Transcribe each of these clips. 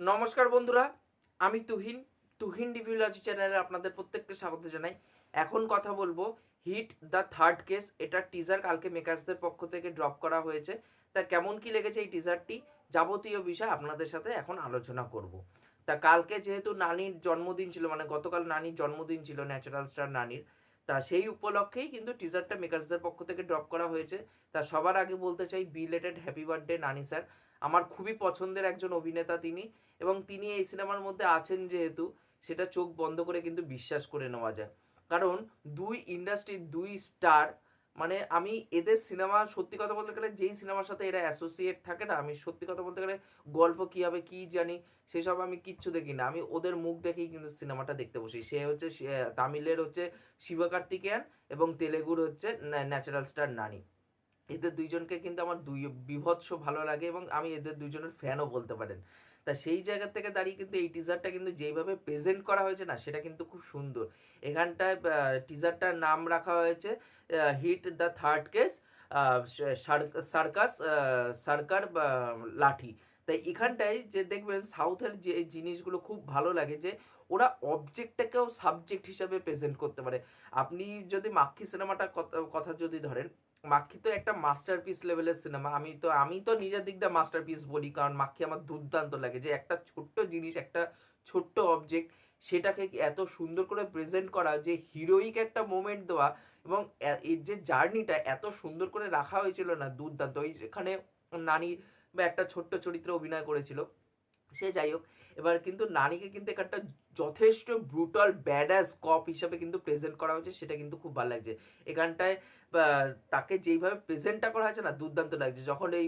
নমস্কার বন্ধুরা, আমি তুহিন তুহিন রিভিউলজি চ্যানেলে আপনাদের প্রত্যেককে স্বাগত জানাই। এখন কথা বলব, হিট দ্য থার্ড কেস, এটা টিজার কালকে মেকার্সদের পক্ষ থেকে ড্রপ করা হয়েছে। তা কেমন কি লেগেছে এই টিজারটি যাবতীয় বিষয় আপনাদের সাথে এখন আলোচনা করব। তা কালকে যেহেতু নানির জন্মদিন ছিল মানে গতকাল নানির জন্মদিন ছিল ন্যাচারাল স্টার নানির, তা সেই উপলক্ষেই কিন্তু টিজারটা মেকার্সদের পক্ষ থেকে ড্রপ করা হয়েছে। তা সবার আগে বলতে চাই belated happy birthday Nani sir আমার খুবই পছন্দের একজন অভিনেতা তিনি। এবং তিনি এই সিনেমার মধ্যে আছেন যেহেতু, সেটা চোখ বন্ধ করে কিন্তু বিশ্বাস করে নেওয়া যায়। কারণ দুই ইন্ডাস্ট্রির দুই স্টার মানে আমি এদের সিনেমা সত্যি কথা বলতে গেলে যেই সিনেমার সাথে এরা অ্যাসোসিয়েট থাকে না, আমি সত্যি কথা বলতে গেলে গল্প কী হবে, কী জানি, সেসব আমি কিচ্ছু দেখি না। আমি ওদের মুখ দেখেই কিন্তু সিনেমাটা দেখতে বসি। সে হচ্ছে তামিলের হচ্ছে শিবকার্তিকেয়ান এবং তেলেগুর হচ্ছে ন্যাচারাল স্টার নানি। এদের দুইজনকে কিন্তু আমার দুই, বিভৎস ভালো লাগে এবং আমি এদের দুইজনের ফ্যানও বলতে পারেন। তা সেই জায়গা থেকে দাঁড়িয়ে কিন্তু এই টিজারটা কিন্তু যেইভাবে প্রেজেন্ট করা হয়েছে না, সেটা কিন্তু খুব সুন্দর। এখানটায় টিজারটার নাম রাখা হয়েছে হিট দ্য থার্ড কেস সার্কাস সরকার লাঠি। তাই এখানটায় যে দেখবেন সাউথের যে জিনিসগুলো খুব ভালো লাগে যে, ওরা অবজেক্টটাকেও সাবজেক্ট হিসাবে প্রেজেন্ট করতে পারে। আপনি যদি মাক্ষী সিনেমাটা কথা যদি ধরেন মাক্ষী তো একটা মাস্টারপিস লেভেলের সিনেমা আমি তো আমি তো নিজের দিক দিয়ে মাস্টারপিস বলি, কারণ মাক্ষী আমার দুর্দান্ত লাগে। যে একটা ছোট্ট জিনিস, একটা ছোট্ট অবজেক্ট সেটাকে এত সুন্দর করে প্রেজেন্ট করা, যে হিরোইক একটা মোমেন্ট দেওয়া এবং এর যে জার্নিটা এত সুন্দর করে রাখা হয়েছিল না, দুর্দান্ত। ওই যেখানে নানি বা একটা ছোট্ট চরিত্রে অভিনয় করেছিল সে যাই হোক, এবার কিন্তু নানিকে কিন্তু একটা যথেষ্ট ব্রুটাল ব্যাডাস কপ হিসাবে কিন্তু প্রেজেন্ট করা হয়েছে, সেটা কিন্তু খুব ভালো লাগছে। এখানটায় তাকে যেইভাবে প্রেজেন্টটা করা হয়েছে না, দুর্দান্ত লাগছে। যখন এই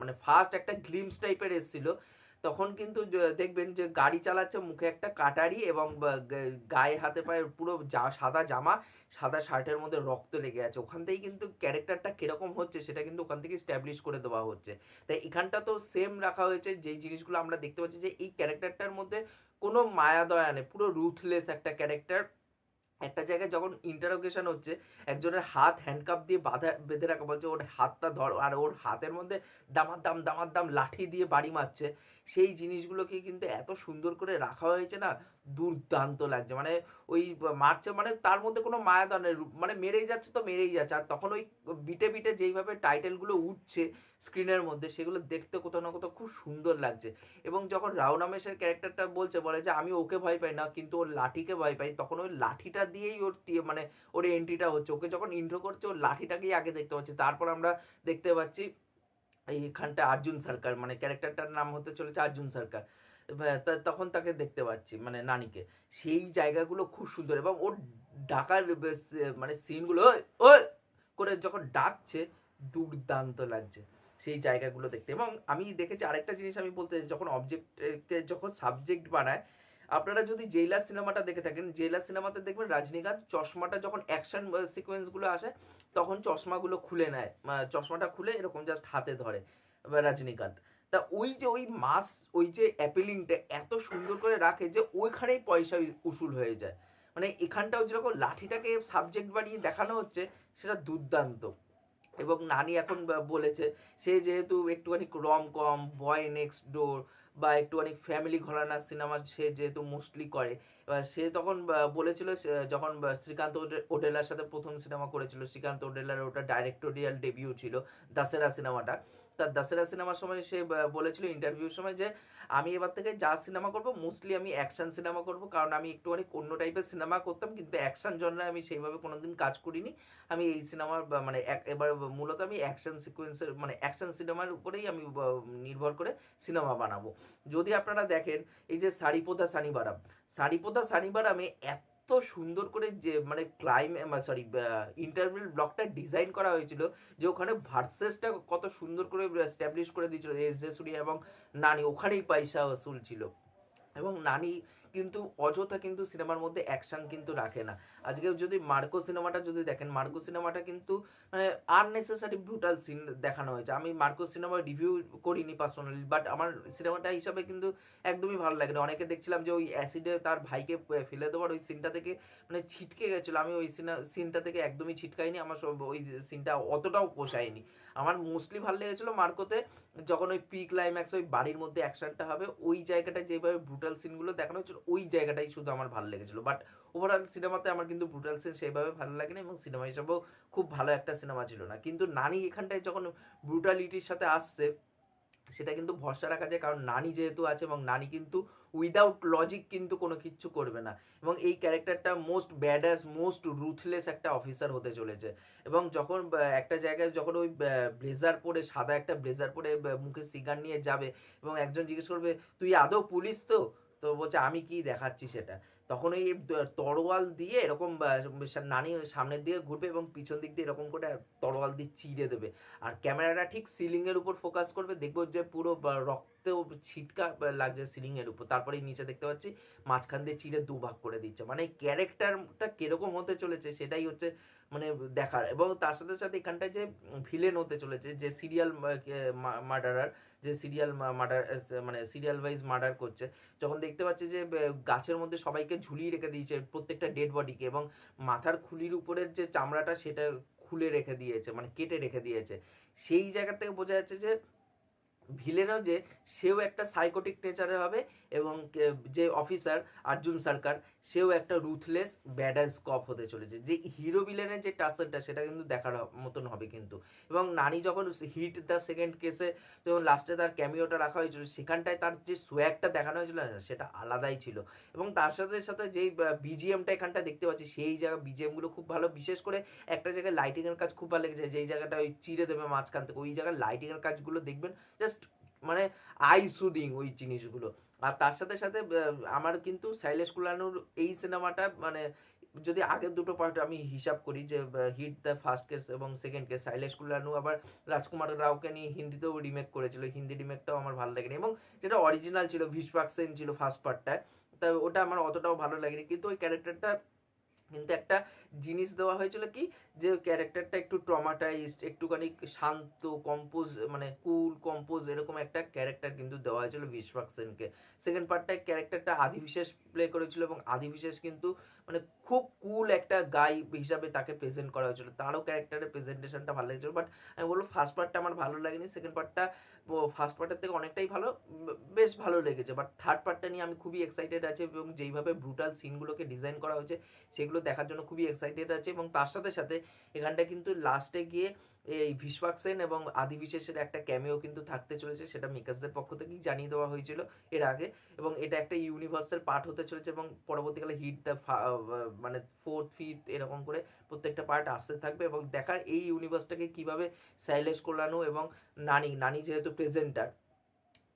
মানে ফার্স্ট একটা গ্লিমস টাইপের এসেছিল তখন কিন্তু দেখবেন যে গাড়ি চালাচ্ছে মুখে একটা কাটারি এবং গায়ে হাতে পায়ে পুরো যা- সাদা জামা, সাদা শার্টের মধ্যে রক্ত লেগে আছে। ওখান থেকেই কিন্তু ক্যারেক্টারটা কীরকম হচ্ছে সেটা কিন্তু ওখান থেকে স্ট্যাবলিশ করে দেওয়া হচ্ছে। তাই এখানটা তো সেম রাখা হয়েছে, যেই জিনিসগুলো আমরা দেখতে পাচ্ছি যে এই ক্যারেক্টারটার মধ্যে কোনো মায়া দয়া নেই, পুরো রুথলেস একটা ক্যারেক্টার। একটা জায়গায় যখন ইন্টারোগেশন হচ্ছে, একজনের হাত হ্যান্ডকাপ দিয়ে বাঁধা, বেঁধে রাখা বলছে, ওর হাতটা ধর। আর ওর হাতের মধ্যে দামার দাম দামার দাম লাঠি দিয়ে বাড়ি মারছে। সেই জিনিসগুলোকে কিন্তু এত সুন্দর করে রাখা হয়েছে না, দুর্দান্ত লাগছে। মানে ওই মারছে মানে তার মধ্যে কোনো মায়া দয়া নেই। মানে মেরেই যাচ্ছে তো মেরেই যাচ্ছে। আর তখন ওই বিটে বিটে যেইভাবে টাইটেলগুলো উঠছে স্ক্রিনের মধ্যে, সেগুলো দেখতে কোথাও না কোথাও খুব সুন্দর লাগছে। এবং যখন রাওনামেশের ক্যারেক্টারটা বলছে, বলে যে আমি ওকে ভয় পাই না, কিন্তু ওর লাঠিকে ভয় পাই, তখন ওই লাঠিটা দিয়েই ওর মানে ওর এন্ট্রিটা হচ্ছে। ওকে যখন ইন্ট্রো করছে, ওর লাঠিটাকেই আগে দেখতে পাচ্ছি। তারপর আমরা দেখতে পাচ্ছি এইখানটা অর্জুন সরকার মানে ক্যারেক্টারটার নাম হতে চলেছে আর্জুন সরকার। তখন তাকে দেখতে পাচ্ছি মানে নানিকে। সেই জায়গাগুলো খুব সুন্দর এবং ওর ডাকার মানে সিনগুলো ওই করে যখন ডাকছে দুর্দান্ত লাগছে সেই জায়গাগুলো দেখতে। এবং আমি দেখেছি আরেকটা জিনিস আমি বলতে চাই, যখন অবজেক্টকে যখন সাবজেক্ট বানায় আপনারা যদি জেইলার সিনেমাটা দেখে থাকেন, জেইলার সিনেমাতে দেখবেন রজনীকান্ত চশমাটা যখন অ্যাকশন সিকোয়েন্সগুলো আসে, তখন চশমাগুলো খুলে নেয় চশমাটা খুলে এরকম জাস্ট হাতে ধরে রজনীকান্ত। তা ওই যে ওই মাস, ওই যে অ্যাপিলিংটা এত সুন্দর করে রাখে যে ওইখানেই পয়সা উসুল হয়ে যায়। মানে এখানটাও যেরকম লাঠিটাকে সাবজেক্ট বানিয়ে দেখানো হচ্ছে, সেটা দুর্দান্ত। এবং নানি এখন বলেছে, সে যেহেতু একটুখানি রম কম বয় নেক্সট ডোর বা একটুখানি ফ্যামিলি ঘরানা সিনেমা সে যেহেতু মোস্টলি করে, এবার সে তখন বলেছিল যখন শ্রীকান্ত ওডেলার সাথে প্রথম সিনেমা করেছিল, শ্রীকান্ত ওডেলার ওটা ডাইরেক্টোরিয়াল ডেবিউ ছিল, দাসেরা সিনেমাটা তার দাসেরা সিনেমার সময় সে বলেছিল ইন্টারভিউর সময় যে, আমি এবার থেকে যা সিনেমা করব মোস্টলি আমি অ্যাকশন সিনেমা করব, কারণ আমি একটুখানি অন্য টাইপের সিনেমা করতাম, কিন্তু অ্যাকশন জন্য আমি সেইভাবে কোনোদিন কাজ করিনি। আমি এই সিনেমার মানে এবার মূলত আমি অ্যাকশন সিকোয়েন্সের মানে অ্যাকশন সিনেমার উপরেই আমি নির্ভর করে সিনেমা বানাবো। যদি আপনারা দেখেন, এই যে সারিপোদা সানিবারাম, সারিপোদা সানিবারামে এত সুন্দর করে যে মানে ক্লাইম সরি ইন্টারভিউ ব্লকটা ডিজাইন করা হয়েছিল যে ওখানে ভার্সেসটা কত সুন্দর করে স্ট্যাবলিশ করে দিয়েছিল, এস জে এবং নানি, ওখানেই পয়সা ওসুল ছিল এবং নানি কিন্তু অযথা কিন্তু সিনেমার মধ্যে অ্যাকশন কিন্তু রাখে না। আজকে যদি মার্কো সিনেমাটা যদি দেখেন, মার্কো সিনেমাটা কিন্তু মানে আননেসেসারি ব্রুটাল সিন দেখানো হয়েছে। আমি মার্কো সিনেমার রিভিউ করিনি পার্সোনালি বাট আমার সিনেমাটা হিসাবে কিন্তু একদমই ভালো লাগে না। অনেকে দেখছিলাম যে ওই অ্যাসিডে তার ভাইকে ফেলে দেওয়ার ওই সিনটা থেকে মানে ছিটকে গেছিল। আমি ওই সিনটা থেকে একদমই ছিটকাইনি, আমার ওই সিনটা অতটাও পোষায়নি। আমার মোস্টলি ভালো লেগেছিলো মার্কোতে যখন ওই পি ক্লাইম্যাক্স ওই বাড়ির মধ্যে অ্যাকশনটা হবে, ওই জায়গাটায় যেভাবে ব্রুটাল সিনগুলো দেখানো হয়েছিল, ওই জায়গাটাই শুধু আমার ভালো লেগেছিলো। বাট ওভারঅল সিনেমাতে আমার কিন্তু ব্রুটাল সিন সেইভাবে ভালো লাগে না এবং সিনেমা হিসাবেও খুব ভালো একটা সিনেমা ছিল না। কিন্তু নানি এখানটায় যখন ব্রুটালিটির সাথে আসছে সেটা কিন্তু ভরসা রাখা যায়, কারণ নানি যেহেতু আছে এবং নানি কিন্তু উইদাউট লজিক কিন্তু কোনো কিচ্ছু করবে না। এবং এই ক্যারেক্টারটা মোস্ট ব্যাডাস মোস্ট রুথলেস একটা অফিসার হতে চলেছে। এবং যখন একটা জায়গায় যখন ওই ব্লেজার পরে, সাদা একটা ব্লেজার পরে মুখে সিগার নিয়ে যাবে এবং একজন জিজ্ঞেস করবে, তুই আদৌ পুলিশ তো? তো বলছে, আমি কি দেখাচ্ছি সেটা? তখন ওই তরোয়াল দিয়ে এরকম নানি সামনের দিকে ঘুরবে এবং পিছন দিক দিয়ে এরকম করে তরোয়াল দিয়ে চিড়ে দেবে। আর ক্যামেরাটা ঠিক সিলিংয়ের উপর ফোকাস করবে, দেখব যে পুরো রক্তেও ছিটকা লাগছে সিলিংয়ের উপর। তারপরে নিচে দেখতে পাচ্ছি, মাঝখান দিয়ে চিড়ে দুভাগ করে দিচ্ছে। মানে ক্যারেক্টারটা কীরকম হতে চলেছে, সেটাই হচ্ছে মানে দেখার। এবং তার সাথে সাথে এখানটায় যে ভিলেন হতে চলেছে, যে সিরিয়াল মার্ডারার যে সিরিয়াল মার্ডার মানে সিরিয়াল ওয়াইজ মার্ডার করছে, যখন দেখতে পাচ্ছে যে গাছের মধ্যে সবাইকে ঝুলিয়ে রেখে দিয়েছে প্রত্যেকটা ডেড বডিকে এবং মাথার খুলির উপরের যে চামড়াটা সেটা খুলে রেখে দিয়েছে মানে কেটে রেখে দিয়েছে। সেই জায়গা থেকে বোঝা যাচ্ছে যে ভিলেনও যে সেও একটা সাইকোটিক নেচারে হবে এবং যে অফিসার অর্জুন সরকার সেও একটা রুথলেস ব্যাডাস কপ হতে চলেছে। যে হিরো ভিলেনের যে টাসেলটা সেটা কিন্তু দেখার মতন হবে কিন্তু। এবং নানি যখন হিট দ্য সেকেন্ড কেসে যখন লাস্টে তার ক্যামিওটা রাখা হয়েছিল, সেখানটায় তার যে সোয়াগটা দেখানো হয়েছিল সেটা আলাদাই ছিল। এবং তার সাথে সাথে যেই বিজিএমটা এখানটা দেখতে পাচ্ছি, সেই জায়গা বিজিএমগুলো খুব ভালো। বিশেষ করে একটা জায়গায় লাইটিংয়ের কাজ খুব ভালো লেগেছে, যেই জায়গাটা ওই চিড়ে দেবে মাঝখান থেকে, ওই জায়গায় লাইটিংয়ের কাজগুলো দেখবেন জাস্ট মানে আই সুদিং ওই জিনিসগুলো। আর তার সাথে সাথে আমার কিন্তু শৈলেশ কুলানুর এই সিনেমাটা মানে যদি আগের দুটো পার্ট আমি হিসাব করি যে হিট দ্য ফার্স্ট কেস এবং সেকেন্ড কেস শৈলেশ কুলানু আবার রাজকুমার রাওকে নিয়ে হিন্দিতেও রিমেক করেছিল। হিন্দি রিমেকটাও আমার ভালো লাগেনি এবং যেটা অরিজিনাল ছিল ভিশপাক সেন ছিল ফার্স্ট পার্টটায় তা ওটা আমার অতটাও ভালো লাগেনি। কিন্তু ওই ক্যারেক্টারটা কিন্তু একটা জিনিস দেওয়া হয়েছিল কি? যে ক্যারেক্টারটা একটু ট্রমাটাইজড একটুখানি শান্ত কম্পোজ মানে কুল কম্পোজ এরকম একটা ক্যারেক্টার কিন্তু দেওয়া হয়েছিল বিশ্বক সেনকে সেকেন্ড পার্টটায় ক্যারেক্টারটা আদিবিশেষ প্লে করেছিল এবং আদিবিশেষ কিন্তু মানে খুব কুল একটা গাই হিসাবে তাকে প্রেজেন্ট করা হয়েছিল। তারও ক্যারেক্টারের প্রেজেন্টেশনটা ভালো লেগেছিল বাট আমি বলব ফার্স্ট পার্টটা আমার ভালো লাগেনি সেকেন্ড পার্টটা ফার্স্ট পার্টের থেকে অনেকটাই ভালো বেশ ভালো লেগেছে। বাট থার্ড পার্টটা নিয়ে আমি খুবই এক্সাইটেড আছি এবং যেইভাবে ব্রুটাল সিনগুলোকে ডিজাইন করা হয়েছে, সেগুলো দেখার জন্য খুবই এক্সাইটেড আছে এবং তার সাথে সাথে এখানটা কিন্তু লাস্টে গিয়ে এই ভিশওয়াক সেন এবং আদি বিশেষের একটা ক্যামিও কিন্তু থাকতে চলেছে, সেটা মিকাসদের পক্ষ থেকেই জানিয়ে দেওয়া হয়েছিল এর আগে এবং এটা একটা ইউনিভার্সাল পার্ট হতে চলেছে এবং পরবর্তীকালে হিট দ্য মানে ফোর্থ ফিফথ এরকম করে প্রত্যেকটা পার্ট আসতে থাকবে এবং দেখার এই ইউনিভার্সটাকে কীভাবে সাইলেশ কোলানো এবং নানি নানি যেহেতু প্রেজেন্টার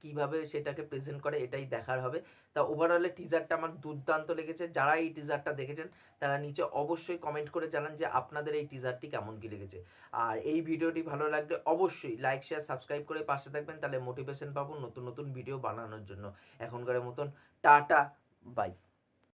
কীভাবে সেটাকে প্রেজেন্ট করে এটাই দেখার হবে। তা ওভারঅলে টিজারটা আমার দুর্দান্ত লেগেছে। যারা এই টিজারটা দেখেছেন, তারা নিচে অবশ্যই কমেন্ট করে জানান যে আপনাদের এই টিজারটি কেমন কি লেগেছে। আর এই ভিডিওটি ভালো লাগলে অবশ্যই লাইক শেয়ার সাবস্ক্রাইব করে পাশে থাকবেন, তাহলে মোটিভেশন পাবো নতুন নতুন ভিডিও বানানোর জন্য। এখনকার মতন টাটা বাই